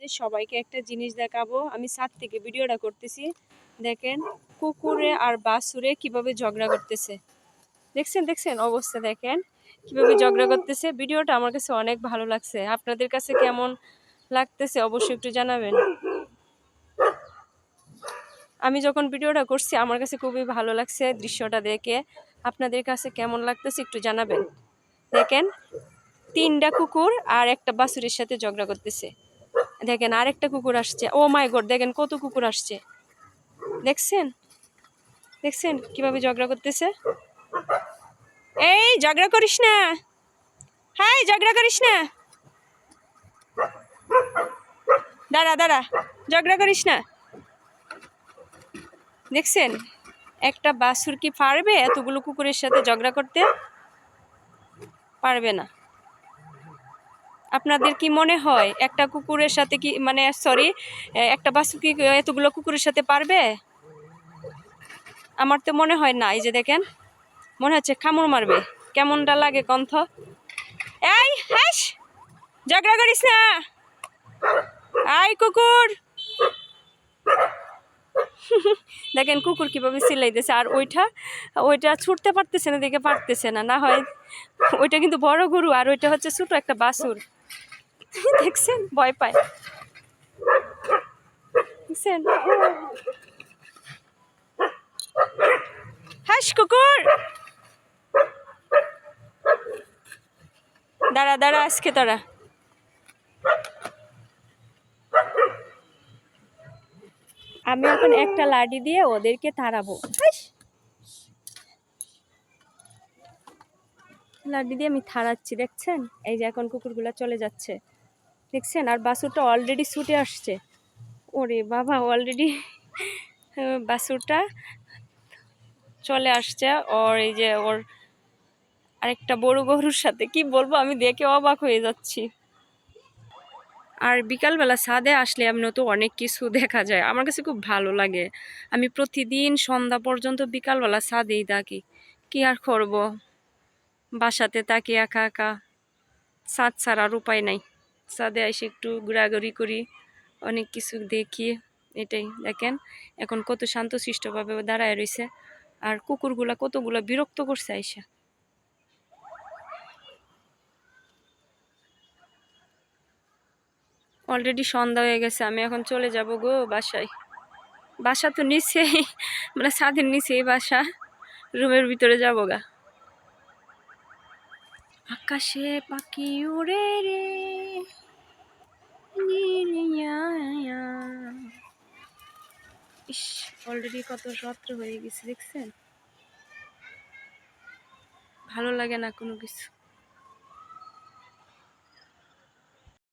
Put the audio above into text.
যে সবাইকে একটা জিনিস দেখাবো। আমি ছাদ থেকে ভিডিওটা করতেছি। দেখেন কুকুরে আর বাসুরে কীভাবে ঝগড়া করতেছে। দেখছেন দেখছেন অবস্থা দেখেন কীভাবে ঝগড়া করতেছে। ভিডিওটা আমার কাছে অনেক ভালো লাগছে। আপনাদের কাছে কেমন লাগতেছে অবশ্যই একটু জানাবেন। আমি যখন ভিডিওটা করছি, আমার কাছে খুবই ভালো লাগছে দৃশ্যটা দেখে। আপনাদের কাছে কেমন লাগতেছে একটু জানাবেন। দেখেন তিনটা কুকুর আর একটা বাছুরের সাথে ঝগড়া করতেছে। দেখেন আরেকটা কুকুর আসছে। ও মাই গড দেখেন কত কুকুর আসছে। দেখছেন? দেখছেন কীভাবে ঝগড়া করতেছে? এই, ঝগড়া করিস না। হাই, ঝগড়া করিস না। দাঁড়া দাঁড়া, ঝগড়া করিস না। দেখছেন? একটা বাছুর কি পারবে এতগুলো কুকুরের সাথে ঝগড়া করতে? পারবে না। আপনাদের কি মনে হয় একটা কুকুরের সাথে কি মানে সরি একটা বাছুর কি এতগুলো কুকুরের সাথে পারবে? আমার তো মনে হয় না, এই যে দেখেন, মনে হচ্ছে খামড় মারবে। কেমনটা লাগে কণ্ঠ? এই, হাস! ঝগড়া করিস না! আই কুকুর! দেখেন কুকুর কীভাবে সিলাইতেছে, আর ওইটা ওইটা ছুটতে পারতেছে না, দেখে পারতেছে না। না হয় ওইটা কিন্তু বড় গরু, আর ওইটা হচ্ছে ছোটো একটা বাছুর। দেখছেন? ভয় পায়। দেখছেন? হাস কুকুর! দাঁড়া দাঁড়া, আজকে তোরা আমি এখন একটা লাঠি দিয়ে ওদেরকে তাড়াবো। লাঠি দিয়ে আমি থাড়াচ্ছি দেখছেন? এই যে এখন কুকুরগুলা চলে যাচ্ছে। দেখছেন? আর বাসুরটা অলরেডি ছুটে আসছে। ওরে বাবা অলরেডি বাসুরটা চলে আসছে। ওর এই যে ওর আরেকটা বড় গরুর সাথে, কি বলব? আমি দেখে অবাক হয়ে যাচ্ছি। আর বিকালবেলা ছাদে আসলে এমনি তো অনেক কিছু দেখা যায়। আমার কাছে খুব ভালো লাগে। আমি প্রতিদিন সন্ধ্যা পর্যন্ত বিকালবেলা ছাদেই থাকি। কি আর করব? বাসাতে তাকি একা একা। ছাদ ছাড়ার উপায় নাই। ছাদে এসে একটু ঘোরাঘুরি করি, অনেক কিছু দেখি, এটাই। দেখেন, এখন কত শান্তশিষ্টভাবে দাঁড়ায় রয়েছে আর কুকুরগুলা কতগুলো বিরক্ত করছে আইসা। অলরেডি সন্ধ্যা হয়ে গেছে, আমি এখন চলে যাব গো বাসায়। বাসা তো নিচে মানে ছাদের নিচে বাসা। রুমের ভিতরে যাব গা। আকাশে পাখি উড়ে রে। ইস অলরেডি কত রাত্র হয়ে গেছে দেখছেন? ভালো লাগে না কোনো কিছু।